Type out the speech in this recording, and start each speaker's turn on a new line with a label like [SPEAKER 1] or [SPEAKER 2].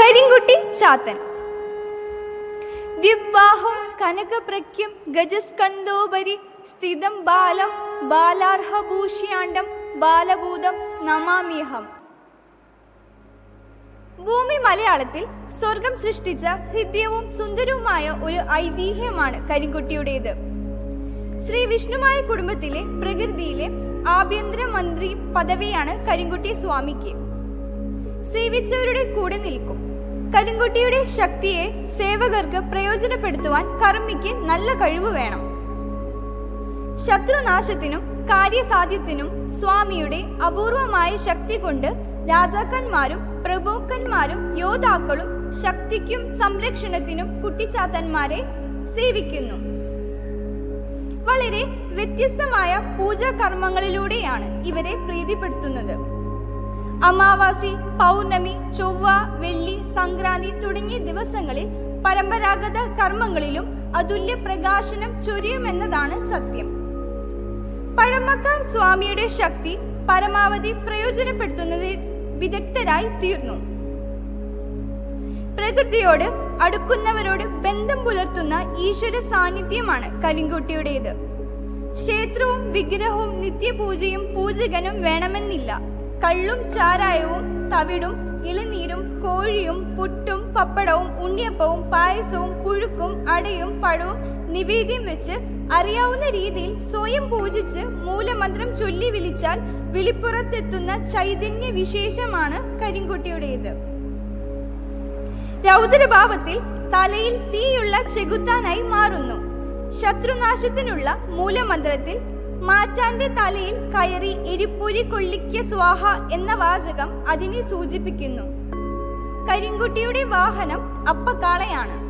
[SPEAKER 1] കരിങ്കുട്ടി ചാത്തൻ. ദിബ്ബാഹും കനകപ്രഖ്യം ഗജസ്കന്ധോപരി സ്ഥിതം ബാലം ബാലാർഹഭൂഷ്യാണ്ടം ബാലഭൂതം നമാമ്യഹം. ഭൂമി മലയാളത്തിൽ സ്വർഗം സൃഷ്ടിച്ച ഹൃദ്യവും സുന്ദരവുമായ ഒരു ഐതിഹ്യമാണ് കരിങ്കുട്ടിയുടേത്. ശ്രീ വിഷ്ണുമായ കുടുംബത്തിലെ പ്രകൃതിയിലെ ആഭ്യന്തര മന്ത്രി പദവിയാണ് കരിങ്കുട്ടി സ്വാമിക്ക്. സേവിച്ചവരുടെ കൂടെ നിൽക്കും. കരിങ്കുട്ടിയുടെ ശക്തിയെ സേവകർക്ക് പ്രയോജനപ്പെടുത്തുവാൻ കർമ്മിക്ക് നല്ല കഴിവ് വേണം. ശത്രുനാശത്തിനും കാര്യസാധ്യത്തിനും സ്വാമിയുടെ അപൂർവമായ ശക്തി കൊണ്ട് രാജാക്കന്മാരും പ്രഭുക്കന്മാരും യോദ്ധാക്കളും ശക്തിക്കും സംരക്ഷണത്തിനും കുട്ടിച്ചാത്തന്മാരെ സേവിക്കുന്നു. വളരെ വ്യത്യസ്തമായ പൂജാ കർമ്മങ്ങളിലൂടെയാണ് ഇവരെ പ്രീതിപ്പെടുത്തുന്നത്. അമാവാസി പൗർണമി ചൊവ്വ വെള്ളി സംക്രാന്തി തുടങ്ങിയ ദിവസങ്ങളിൽ പരമ്പരാഗത കർമ്മങ്ങളിലും അതുല്യ പ്രകാശനം ചൊരിയുമെന്നതാണ് സത്യം. പഴമക്കാർ സ്വാമിയുടെ ശക്തി പരമാവധി പ്രയോജനപ്പെടുത്തുന്നതിൽ വിദഗ്ധരായി തീർന്നു. പ്രകൃതിയോട് അടുക്കുന്നവരോട് ബന്ധം പുലർത്തുന്ന ഈശ്വര സാന്നിധ്യമാണ് കലിങ്കുട്ടിയുടേത് ക്ഷേത്രവും വിഗ്രഹവും നിത്യപൂജയും പൂജകനും വേണമെന്നില്ല. കള്ളും ചാരായവും തവിടും ഇളനീരും കോഴിയും പുട്ടും പപ്പടവും ഉണ്ണിയപ്പവും പായസവും പുഴുക്കും അടയും പഴവും നിവേദ്യം വെച്ച് അറിയാവുന്ന രീതിയിൽ സ്വയം പൂജിച്ച് മൂലമന്ത്രം ചൊല്ലി വിളിച്ചാൽ വിളിപ്പുറത്തെത്തുന്ന ചൈതന്യ വിശേഷമാണ് കരിങ്കുട്ടിയുടേത്. രൗദ്രഭാവത്തിൽ തലയിൽ തീയുള്ള ചെകുത്താനായി മാറുന്നു. ശത്രുനാശത്തിനുള്ള മൂലമന്ത്രത്തിൽ മാറ്റാന്റെ തലയിൽ കയറി എരിപ്പൊരി കൊള്ളിക്ക സ്വാഹ എന്ന വാചകം അതിനെ സൂചിപ്പിക്കുന്നു. കരിങ്കുട്ടിയുടെ വാഹനം അപ്പക്കാളയാണ്.